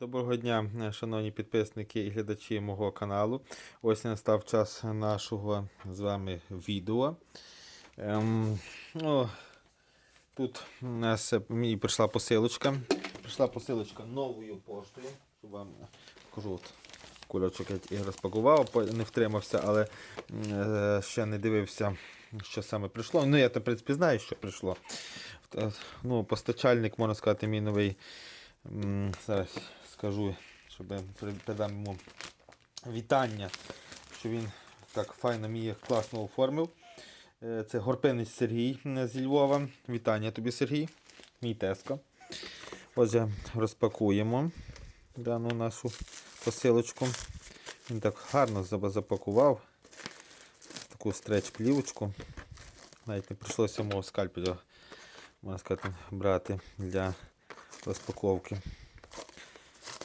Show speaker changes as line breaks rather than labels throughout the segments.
Доброго дня, шановні підписники і глядачі мого каналу. Ось настав час нашого з вами відео. Ем, ну, тут у нас е, мені прийшла посилочка. Прийшла посилочка новою поштою. Щоб вам покажу от кульочок я розпакував, не втримався, але е, ще не дивився, що саме прийшло. Ну, я в принципі, знаю, що прийшло. Е, Ну, постачальник, можна сказати, мій новий. Зараз скажу, щоб я при- передам йому вітання, що він так файно мені класно оформив. Е, Це Горпинець Сергій зі Львова. Вітання тобі, Сергій. Мій теско. Отже, розпакуємо дану нашу посилочку. Він так гарно запакував. Таку стреч-плівочку. Навіть не прийшлося мого скальпеля, брати для розпаковки.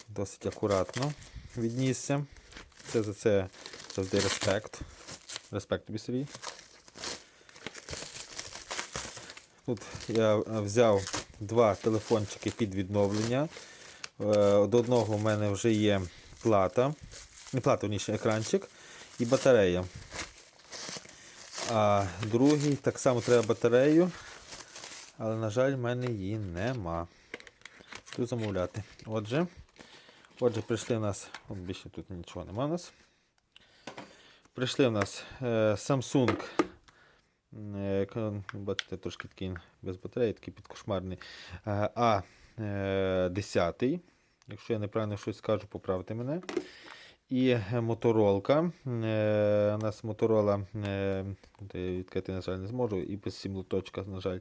Досить акуратно віднісся. Це за це завжди респект. Респект тобі Сергій. Тут я е, взяв два телефончики під відновлення. Е, До одного в мене вже є плата, не плата, ніж екранчик і батарея. А другий так само треба батарею, але, на жаль, в мене її нема. Буду замовляти. Отже, отже, прийшли в нас. От більше тут нічого нема у нас. Прийшли в нас е, Samsung. е, Бачите, трошки такий без батареї, такий підкошмарний. Е, А е, 10. Якщо я неправильно щось скажу, поправте мене. І моторолка. Е, У нас моторола е, відкрити, на жаль, не зможу, і без сімлоточка, на жаль.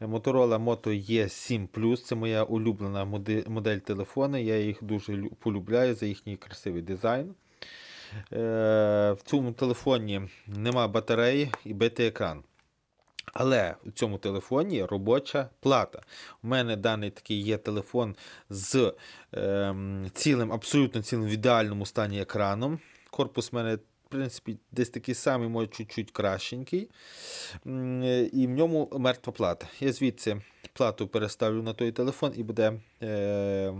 Motorola Moto E7 Це моя улюблена модель телефону. Я їх дуже полюбляю за їхній красивий дизайн. Е, В цьому телефоні нема батареї і битий екран. Але в цьому телефоні робоча плата. У мене даний такий є телефон з ем, цілим, абсолютно цілим в ідеальному стані екраном. Корпус в мене, в принципі, десь такий самий, може, чуть-чуть кращенький. Е, І в ньому мертва плата. Я звідси плату переставлю на той телефон і буде е,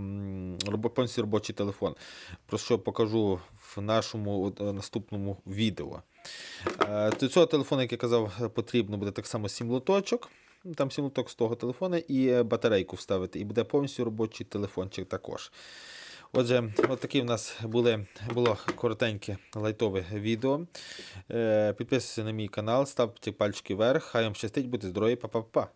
повністю робочий телефон. Про що покажу в нашому е, наступному відео. Е, До цього телефону, як я казав, потрібно буде так само 7 лоточок. Там 7 лоток з того телефону і е, батарейку вставити. І буде повністю робочий телефончик також. Отже, от такі в нас були, було коротеньке лайтове відео. Підписуйтесь на мій канал, ставте пальчики вверх. Хай вам щастить, будьте здорові, па-па-па.